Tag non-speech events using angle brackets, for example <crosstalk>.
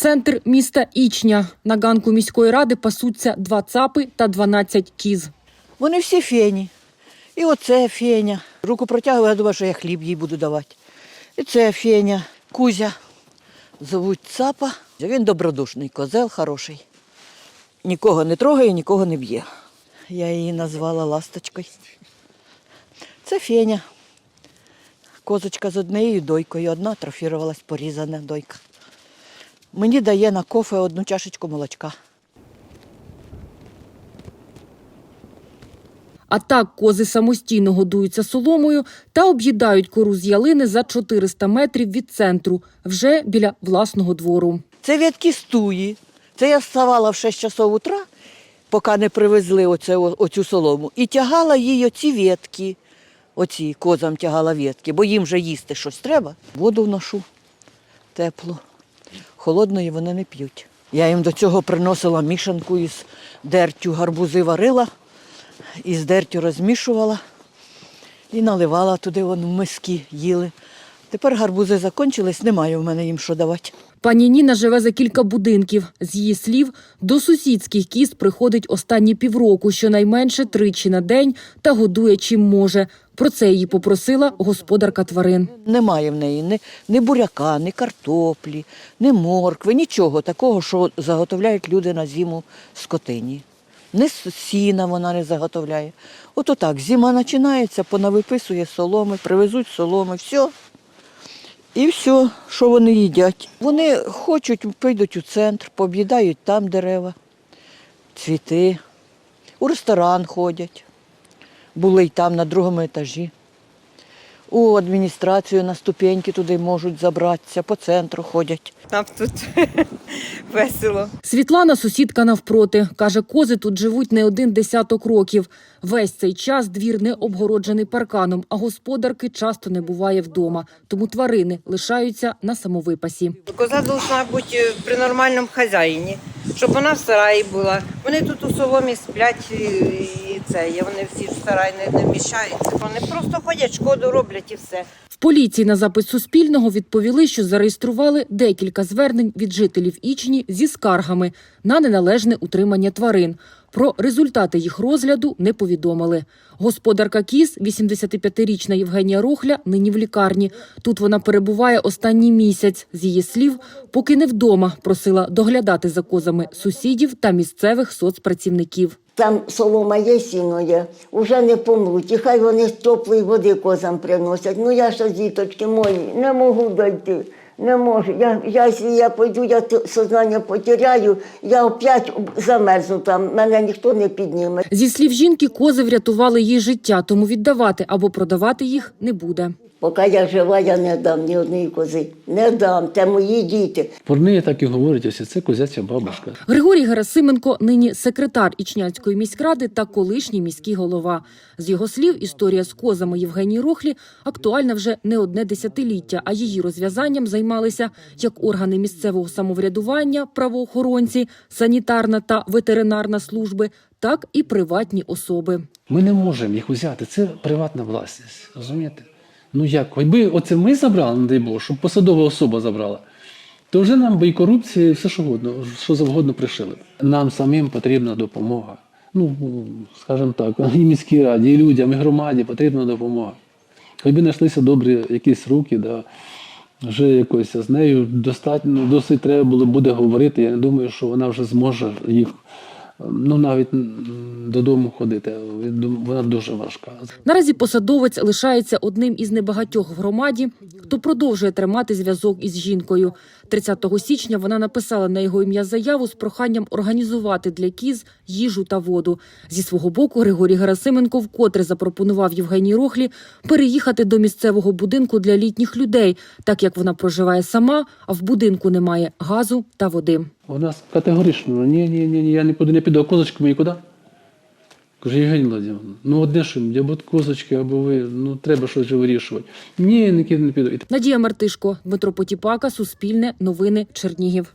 Центр міста Ічня. На ганку міської ради пасуться два цапи та 12 кіз. Вони всі фені. І оце феня. Руку протягую, я думаю, що я хліб їй буду давати. І це феня. Кузя. Зовуть цапа. Він добродушний, козел хороший. Нікого не трогає, нікого не б'є. Я її назвала ласточкою. Це феня. Козочка з однією дойкою. Одна трофірувалась, порізана дойка. Мені дає на кофе одну чашечку молочка. А так кози самостійно годуються соломою та об'їдають кору з ялини за 400 метрів від центру, вже біля власного двору. Це ветки стуї. Це я вставала в 6 часов утра, поки не привезли оце, оцю солому, і тягала їй оці ветки. Оці козам тягала ветки, бо їм же їсти щось треба. Воду вношу теплу. Холодної вони не п'ють. Я їм до цього приносила мішанку із дертю, гарбузи варила, із дертю розмішувала і наливала туди вон в миски їли. Тепер гарбузи закончились, немає в мене їм що давати. Пані Ніна живе за кілька будинків. З її слів, до сусідських кіз приходить останні півроку, щонайменше тричі на день та годує чим може. Про це її попросила господарка тварин. Немає в неї ні, ні буряка, ні картоплі, ні моркви, нічого такого, що заготовляють люди на зиму скотині. Ні с- сіна вона не заготовляє. От отак, зима починається, понавиписує соломи, привезуть соломи, все. І все, що вони їдять. Вони хочуть, прийдуть у центр, пооб'їдають там дерева, цвіти, у ресторан ходять. Були й там на другому етажі. У адміністрацію на ступеньки туди можуть забратися, по центру ходять. Нам тут <laughs> весело. Світлана, сусідка навпроти, каже, кози тут живуть не один десяток років. Весь цей час двір не обгороджений парканом, а господарки часто не буває вдома. Тому тварини лишаються на самовипасі. Коза должна бути при нормальному хазяїні, щоб вона в сараї була. Вони тут у соломі сплять і це. і Вони всі в сарай не, не вміщаються. Вони просто ходять, шкоду роблять і все. В поліції на запит Суспільного відповіли, що зареєстрували декілька звернень від жителів Ічні зі скаргами на неналежне утримання тварин. Про результати їх розгляду не повідомили. Господарка кіз, 85-річна Євгенія Рохля, нині в лікарні. Тут вона перебуває останній місяць. З її слів, поки не вдома, просила доглядати за козами сусідів та місцевих соцпрацівників. Там солома є, сіно є, вже не помруть. І хай вони з теплої води козам приносять. Ну я ж діточки мої, не можу дойти. Не можу. Я, я, якщо я пойду, я сознання потеряю, я опять замерзну там, мене ніхто не підніме. Зі слів жінки, кози врятували їй життя, тому віддавати або продавати їх не буде. Поки я жива, я не дам ні одної кози. Не дам, це мої діти. Про неї так і говорять, ось це козяча бабушка. Григорій Герасименко нині секретар Ічняцької міськради та колишній міський голова. З його слів, історія з козами Євгенії Рохлі актуальна вже не одне десятиліття, а її розв'язанням займалися як органи місцевого самоврядування, правоохоронці, санітарна та ветеринарна служби, так і приватні особи. Ми не можемо їх взяти. Це приватна власність. Розумієте? Ну як? Якби оце ми забрали, не дай Бог, щоб посадова особа забрала, то вже нам би і корупція, і все що завгодно, що завгодно пришили. Нам самим потрібна допомога. Ну, скажімо так, і міській раді, і людям, і громаді потрібна допомога. Хоч би знайшлися добрі якісь руки, да, вже якось з нею достатньо, досить треба було буде говорити. Я не думаю, що вона вже зможе їх ну, навіть додому ходити. Вона дуже важка. Наразі посадовець лишається одним із небагатьох в громаді, хто продовжує тримати зв'язок із жінкою. 30 січня вона написала на його ім'я заяву з проханням організувати для кіз їжу та воду. Зі свого боку Григорій Герасименко вкотре запропонував Євгенії Рохлі переїхати до місцевого будинку для літніх людей, так як вона проживає сама, а в будинку немає газу та води. Вона категорично, ні, ні, ні, ні, я піду, не піду, а козочки мої куди? Кажу, Євгенія Владимировна, ну одне що, або козочки, або ви, ну треба щось вирішувати. Ні, нікуди не піду. Надія Мартишко, Дмитро Потіпака, Суспільне, Новини, Чернігів.